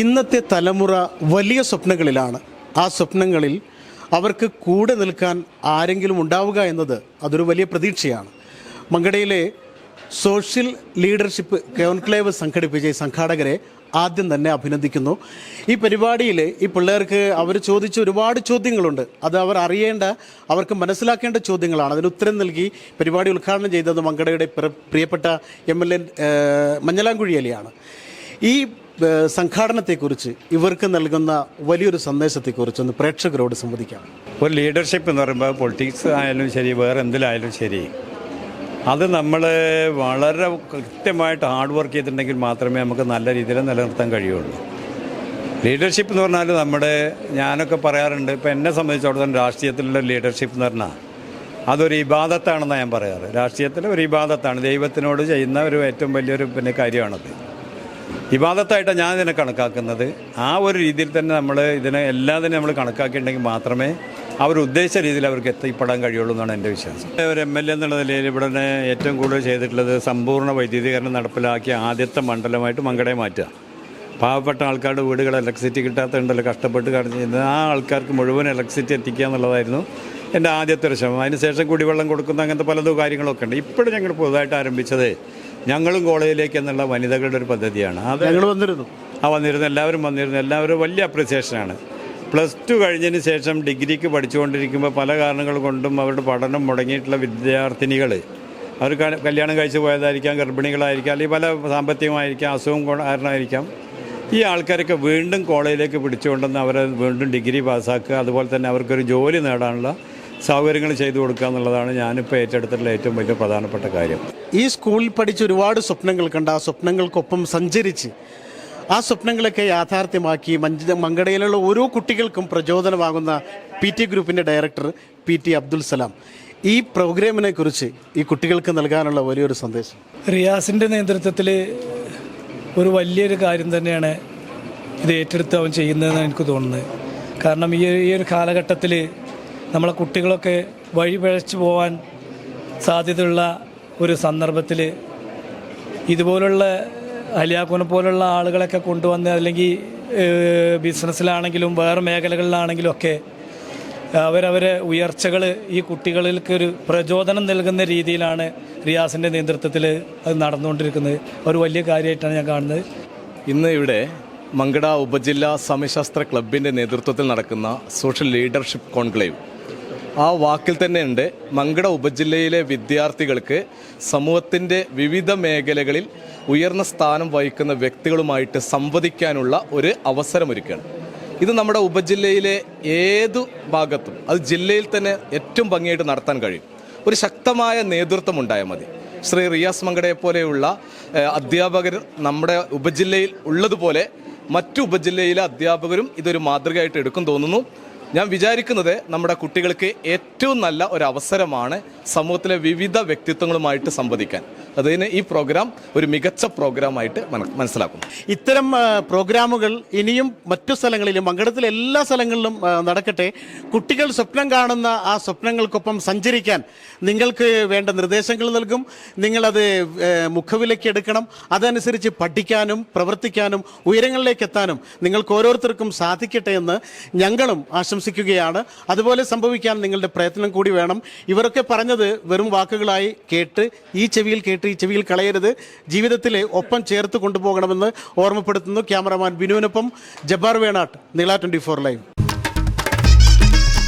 ഇന്നത്തെ തലമുറ വലിയ സ്വപ്നങ്ങളിലാണ്. ആ സ്വപ്നങ്ങളിൽ അവർക്ക് കൂടെ നിൽക്കാൻ ആരെങ്കിലും ഉണ്ടാവുക എന്നത് അതൊരു വലിയ പ്രതീക്ഷയാണ്. മങ്കടയിലെ സോഷ്യൽ ലീഡർഷിപ്പ് കോൺക്ലേവ് സംഘടിപ്പിച്ച ഈ സംഘാടകരെ ആദ്യം തന്നെ അഭിനന്ദിക്കുന്നു. ഈ പരിപാടിയിൽ ഈ പിള്ളേർക്ക് അവർ ചോദിച്ച ഒരുപാട് ചോദ്യങ്ങളുണ്ട്. അത് അവർ അറിയേണ്ട അവർക്ക് മനസ്സിലാക്കേണ്ട ചോദ്യങ്ങളാണ്. അതിന് ഉത്തരം നൽകി പരിപാടി ഉദ്ഘാടനം ചെയ്തത് മങ്കടയുടെ പ്രിയപ്പെട്ട എം എൽ എ മഞ്ഞലാംകുഴിയലിയാണ് ഈ സംഘാടനത്തെക്കുറിച്ച് ഇവർക്ക് നൽകുന്ന വലിയൊരു സന്ദേശത്തെക്കുറിച്ച് ഒന്ന് പ്രേക്ഷകരോട് സംവദിക്കാം. ഒരു ലീഡർഷിപ്പ് എന്ന് പറയുമ്പോൾ പൊളിറ്റിക്സ് ആയാലും ശരി വേറെ എന്തിലായാലും ശരി അത് നമ്മൾ വളരെ കൃത്യമായിട്ട് ഹാർഡ് വർക്ക് ചെയ്തിട്ടുണ്ടെങ്കിൽ മാത്രമേ നമുക്ക് നല്ല രീതിയിൽ നിലനിർത്താൻ കഴിയുള്ളൂ. ലീഡർഷിപ്പ് എന്ന് പറഞ്ഞാൽ നമ്മുടെ ഞാനൊക്കെ പറയാറുണ്ട് ഇപ്പം എന്നെ സംബന്ധിച്ചിടത്തോളം രാഷ്ട്രീയത്തിലുള്ള ലീഡർഷിപ്പ് എന്ന് പറഞ്ഞാൽ അതൊരു ഇബാദത്താണെന്നാണ് ഞാൻ പറയാറ്. രാഷ്ട്രീയത്തിൽ ഒരു ഇബാദത്താണ് ദൈവത്തിനോട് ചെയ്യുന്ന ഒരു ഏറ്റവും വലിയൊരു പിന്നെ കാര്യമാണത്. ഇബാദത്തായിട്ടാണ് ഞാൻ ഇതിനെ കണക്കാക്കുന്നത്. ആ ഒരു രീതിയിൽ തന്നെ നമ്മൾ ഇതിനെ എല്ലാത്തിനും നമ്മൾ കണക്കാക്കിയിട്ടുണ്ടെങ്കിൽ മാത്രമേ അവർ ഉദ്ദേശിച്ച രീതിയിൽ അവർക്ക് എത്തിപ്പെടാൻ കഴിയുള്ളൂ എന്നാണ് എന്റെ വിശ്വാസം. ഒരു എം എൽ എ എന്നുള്ള നിലയിൽ ഇവിടെ തന്നെ ഏറ്റവും കൂടുതൽ ചെയ്തിട്ടുള്ളത് സമ്പൂർണ വൈദ്യുതീകരണം നടപ്പിലാക്കിയ ആദ്യത്തെ മണ്ഡലമായിട്ട് മങ്കടയെ മാറ്റുക. പാവപ്പെട്ട ആൾക്കാരുടെ വീടുകൾ ഇലക്ട്രിസിറ്റി കിട്ടാത്തതുണ്ടല്ലോ കഷ്ടപ്പെട്ട് കടന്നു ചെയ്യുന്നത് ആ ആൾക്കാർക്ക് മുഴുവൻ ഇലക്ട്രിസിറ്റി എത്തിക്കുക എന്നുള്ളതായിരുന്നു എന്റെ ആദ്യത്തെ ഒരു ശ്രമം. അതിനുശേഷം കുടിവെള്ളം കൊടുക്കുന്ന അങ്ങനത്തെ പലതും കാര്യങ്ങളൊക്കെ ഉണ്ട്. ഇപ്പോഴും ഞങ്ങൾ പുതുതായിട്ട് ആരംഭിച്ചത് ഞങ്ങളും കോളേജിലേക്ക് എന്നുള്ള വനിതകളുടെ ഒരു പദ്ധതിയാണ്. അത് ഞങ്ങൾ വന്നിരുന്നു. ആ വന്നിരുന്നു. എല്ലാവരും വന്നിരുന്നു. എല്ലാവരും വലിയ അപ്രിസിയേഷനാണ് പ്ലസ് ടു കഴിഞ്ഞതിന് ശേഷം ഡിഗ്രിക്ക് പഠിച്ചുകൊണ്ടിരിക്കുമ്പോൾ പല കാരണങ്ങൾ കൊണ്ടും അവരുടെ പഠനം മുടങ്ങിയിട്ടുള്ള വിദ്യാർത്ഥിനികൾ അവർ കല്യാണം കഴിച്ചു പോയതായിരിക്കാം ഗർഭിണികളായിരിക്കാം അല്ലെങ്കിൽ പല സാമ്പത്തികമായിരിക്കാം അസുഖം കാരണമായിരിക്കാം. ഈ ആൾക്കാരൊക്കെ വീണ്ടും കോളേജിലേക്ക് പിടിച്ചുകൊണ്ടെന്ന് അവരെ വീണ്ടും ഡിഗ്രി പാസ്സാക്കുക അതുപോലെ തന്നെ അവർക്കൊരു ജോലി നേടാനുള്ള സൗകര്യങ്ങൾ ചെയ്തു കൊടുക്കുക എന്നുള്ളതാണ് ഞാനിപ്പോൾ ഏറ്റെടുത്തിട്ടുള്ള ഏറ്റവും വലിയ പ്രധാനപ്പെട്ട കാര്യം. ഈ സ്കൂളിൽ പഠിച്ച് ഒരുപാട് സ്വപ്നങ്ങൾ കണ്ട് ആ സ്വപ്നങ്ങൾക്കൊപ്പം സഞ്ചരിച്ച് ആ സ്വപ്നങ്ങളൊക്കെ യാഥാർത്ഥ്യമാക്കി മഞ്ച മങ്കടയിലുള്ള ഓരോ കുട്ടികൾക്കും പ്രചോദനമാകുന്ന പി ടി ഗ്രൂപ്പിന്റെ director P T Abdul Salam. ഈ പ്രോഗ്രാമിനെ കുറിച്ച് ഈ കുട്ടികൾക്ക് നൽകാനുള്ള വലിയൊരു സന്ദേശം. റിയാസിന്റെ നേതൃത്വത്തിൽ ഒരു വലിയൊരു കാര്യം തന്നെയാണ് ഇത് ഏറ്റെടുത്ത് അവൻ ചെയ്യുന്നതെന്ന് എനിക്ക് തോന്നുന്നത്. കാരണം ഈ ഈ ഒരു കാലഘട്ടത്തിൽ നമ്മളെ കുട്ടികളൊക്കെ വഴി പിഴച്ചു പോകാൻ സാധ്യതയുള്ള ഒരു സന്ദർഭത്തിൽ ഇതുപോലുള്ള അലിയാക്കുനെ പോലുള്ള ആളുകളൊക്കെ കൊണ്ടുവന്ന് അല്ലെങ്കിൽ ബിസിനസ്സിലാണെങ്കിലും വേറെ മേഖലകളിലാണെങ്കിലും ഒക്കെ അവരവരെ ഉയർച്ചകൾ ഈ കുട്ടികൾക്ക് ഒരു പ്രചോദനം നൽകുന്ന രീതിയിലാണ് റിയാസിന്റെ നേതൃത്വത്തിൽ അത് നടന്നുകൊണ്ടിരിക്കുന്നത്. ഒരു വലിയ കാര്യമായിട്ടാണ് ഞാൻ കാണുന്നത്. ഇന്ന് ഇവിടെ മങ്കട ഉപജില്ലാ സമയശാസ്ത്ര ക്ലബിന്റെ നേതൃത്വത്തിൽ നടക്കുന്ന സോഷ്യൽ ലീഡർഷിപ്പ് കോൺക്ലേവ്. ആ വാക്കിൽ തന്നെയുണ്ട്. മങ്കട ഉപജില്ലയിലെ വിദ്യാർത്ഥികൾക്ക് സമൂഹത്തിന്റെ വിവിധ മേഖലകളിൽ ഉയർന്ന സ്ഥാനം വഹിക്കുന്ന വ്യക്തികളുമായിട്ട് സംവദിക്കാനുള്ള ഒരു അവസരമൊരുക്കുകയാണ്. ഇത് നമ്മുടെ ഉപജില്ലയിലെ ഏതു ഭാഗത്തും അത് ജില്ലയിൽ തന്നെ ഏറ്റവും ഭംഗിയായിട്ട് നടത്താൻ കഴിയും. ഒരു ശക്തമായ നേതൃത്വം ഉണ്ടായാൽ മതി. ശ്രീ റിയാസ് മങ്കടയെ പോലെയുള്ള അധ്യാപകർ നമ്മുടെ ഉപജില്ലയിൽ ഉള്ളതുപോലെ മറ്റു ഉപജില്ലയിലെ അധ്യാപകരും ഇതൊരു മാതൃകയായിട്ട് എടുക്കും തോന്നുന്നു. ഞാൻ വിചാരിക്കുന്നത് നമ്മുടെ കുട്ടികൾക്ക് ഏറ്റവും നല്ല ഒരു അവസരമാണ് സമൂഹത്തിലെ വിവിധ വ്യക്തിത്വങ്ങളുമായിട്ട് സംവദിക്കാൻ. അതിന് ഈ പ്രോഗ്രാം ഒരു മികച്ച പ്രോഗ്രാമായിട്ട് മനസ്സിലാക്കുന്നു. ഇത്തരം പ്രോഗ്രാമുകൾ ഇനിയും മറ്റു സ്ഥലങ്ങളിലും മങ്കടത്തിലെ എല്ലാ സ്ഥലങ്ങളിലും നടക്കട്ടെ. കുട്ടികൾ സ്വപ്നം കാണുന്ന ആ സ്വപ്നങ്ങൾക്കൊപ്പം സഞ്ചരിക്കാൻ നിങ്ങൾക്ക് വേണ്ട നിർദ്ദേശങ്ങൾ നൽകും. നിങ്ങളത് മുഖവിലേക്ക് എടുക്കണം. അതനുസരിച്ച് പഠിക്കാനും പ്രവർത്തിക്കാനും ഉയരങ്ങളിലേക്ക് എത്താനും നിങ്ങൾക്ക് ഓരോരുത്തർക്കും സാധിക്കട്ടെ എന്ന് ഞങ്ങളും ആശംസിക്കുകയാണ്. അതുപോലെ സംഭവിക്കാൻ നിങ്ങളുടെ പ്രയത്നം കൂടി വേണം. ഇവരൊക്കെ പറഞ്ഞത് വെറും വാക്കുകളായി കേട്ട് ഈ ചെവിയിൽ കേട്ട് ഈ ചെവിയിൽ കളയരുത്. ജീവിതത്തിലെ ഒപ്പം ചേർത്ത് കൊണ്ടുപോകണമെന്ന് ഓർമ്മപ്പെടുത്തുന്നു ക്യാമറമാൻ ബിനുവിനൊപ്പം ജബ്ബാർ വേണാട്ട് നീള ട്വന്റി ഫോർ ലൈവ്.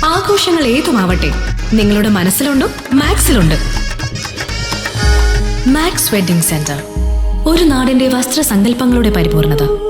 ആഘോഷങ്ങൾ ഏതുമാവട്ടെ നിങ്ങളുടെ മനസ്സിലുണ്ടോ മാക്സിലുണ്ട്. മാക്സ് വെഡിംഗ് സെന്റർ ഒരു നാടിന്റെ വസ്ത്രസങ്കല്പങ്ങളുടെ പരിപൂർണത.